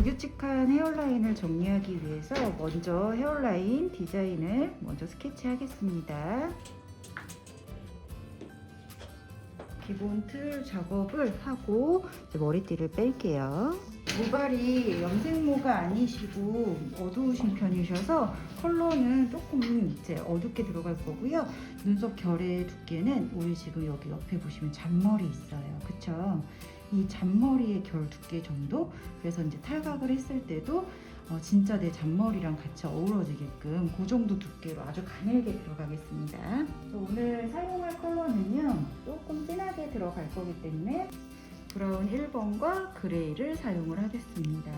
불규칙한 헤어라인을 정리하기 위해서 먼저 헤어라인 디자인을 먼저 스케치하겠습니다. 기본 틀 작업을 하고 머리띠를 뺄게요. 모발이 염색모가 아니시고 어두우신 편이셔서 컬러는 조금 이제 어둡게 들어갈 거고요. 눈썹 결의 두께는 우리 지금 여기 옆에 보시면 잔머리 있어요. 그쵸? 이 잔머리의 결 두께 정도? 그래서 이제 탈각을 했을 때도 어, 진짜 내 잔머리랑 같이 어우러지게끔 그 정도 두께로 아주 가늘게 들어가겠습니다. 오늘 사용할 컬러는요, 조금 진하게 들어갈 거기 때문에 브라운 1번과 그레이를 사용을 하겠습니다.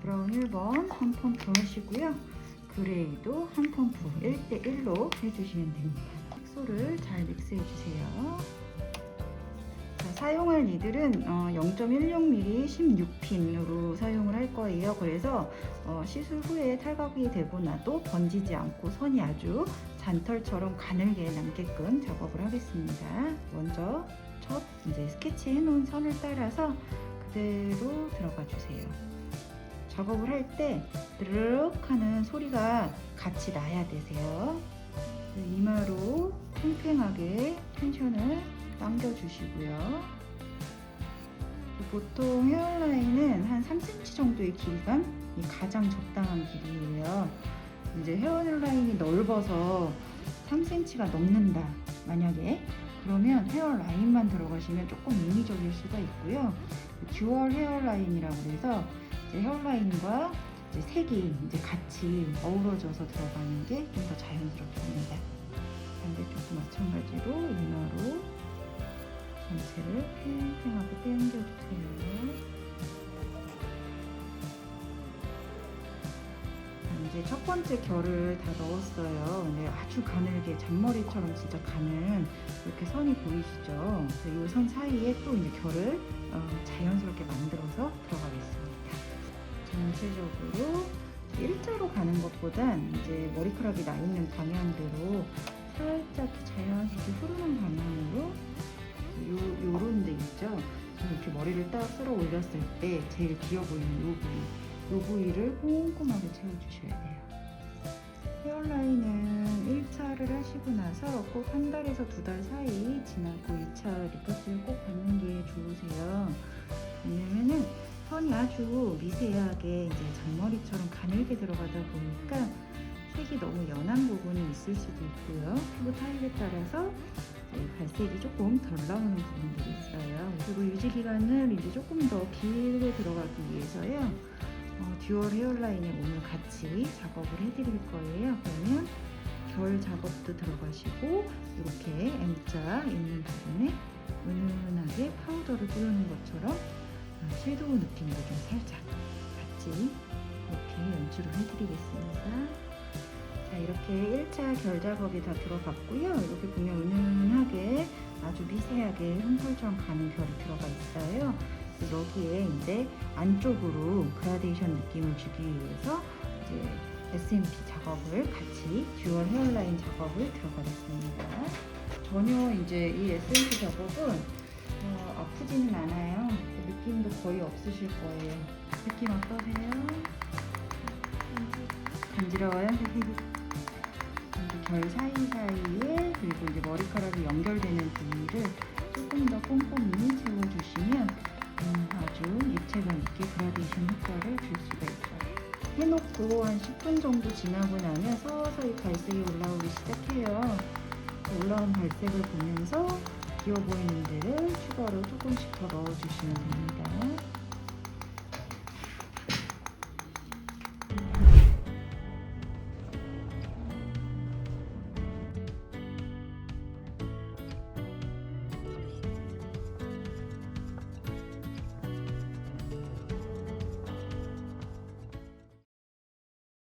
브라운 1번 한 펌프 하시고요. 그레이도 한 펌프 1대1로 해주시면 됩니다. 색소를 잘 믹스해 주세요. 자, 사용할 니들은 어, 0.16mm 16핀으로 사용을 할 거예요. 그래서 어, 시술 후에 탈각이 되고 나도 번지지 않고 선이 아주 잔털처럼 가늘게 남게끔 작업을 하겠습니다. 먼저 첫 이제 스케치 해놓은 선을 따라서 그대로 들어가 주세요. 작업을 할 때 드르륵 하는 소리가 같이 나야 되세요. 이마로 팽팽하게 텐션을 당겨주시고요. 보통 헤어라인은 한 3cm 정도의 길이감이 가장 적당한 길이에요. 이제 헤어라인이 넓어서 3cm가 넘는다. 만약에 그러면 헤어라인만 들어가시면 조금 인위적일 수가 있고요. 듀얼 헤어라인이라고 해서 이제 헤어라인과 이제 색이 이제 같이 어우러져서 들어가는 게 좀 더 자연스럽습니다. 반대쪽도 마찬가지로 이마로 전체를 팽팽하게 당겨주세요. 이제 첫 번째 결을 다 넣었어요. 근데 아주 가늘게 잔머리처럼 진짜 가는 이렇게 선이 보이시죠? 이 선 사이에 또 이제 결을 어, 자연스럽게 만들어서 들어가겠습니다. 전체적으로 일자로 가는 것보단 이제 머리카락이 나 있는 방향대로 살짝 자연스럽게 흐르는 방향으로 요, 요런 데 있죠? 이렇게 머리를 딱 쓸어 올렸을 때 제일 귀여 보이는 요 부위 요 부위를 꼼꼼하게 채워주셔야 돼요. 헤어라인은 1차를 하시고 나서 꼭 한 달에서 두 달 사이 지나고 2차 리커스를 꼭 받는 게 좋으세요. 왜냐면은 선이 아주 미세하게 이제 잔머리처럼 가늘게 들어가다 보니까 색이 너무 연한 부분이 있을 수도 있고요. 피부 타입에 따라서 이제 발색이 조금 덜 나오는 부분들이 있어요. 그리고 유지 기간을 이제 조금 더 길게 들어가기 위해서요. 어, 듀얼 헤어라인에 오늘 같이 작업을 해드릴 거예요. 그러면 결 작업도 들어가시고 이렇게 M자 있는 부분에 은은하게 파우더를 뿌리는 것처럼 어, 섀도우 느낌도 좀 살짝 같이 이렇게 연출을 해드리겠습니다. 자 이렇게 1차 결 작업이 다 들어갔고요. 이렇게 보면 은은하게 아주 미세하게 흠털처럼 가는 결이 들어가 있어요. 여기에 이제 안쪽으로 그라데이션 느낌을 주기 위해서 이제 SMP 작업을 같이 듀얼 헤어라인 작업을 들어가겠습니다. 전혀 이제 이 SMP 작업은 어, 아프지는 않아요. 느낌도 거의 없으실 거예요. 느낌 어떠세요? 간지러워요? 결 사이사이에 그리고 이제 머리카락이 연결되는 부위를 조금 더 꼼꼼히 채워주시면 음, 아주 입체감 있게 그라데이션 효과를 줄 수가 있어요. 해놓고 한 10분 정도 지나고 나면 서서히 발색이 올라오기 시작해요. 그 올라온 발색을 보면서 귀여 보이는 데를 추가로 조금씩 더 넣어주시면 됩니다.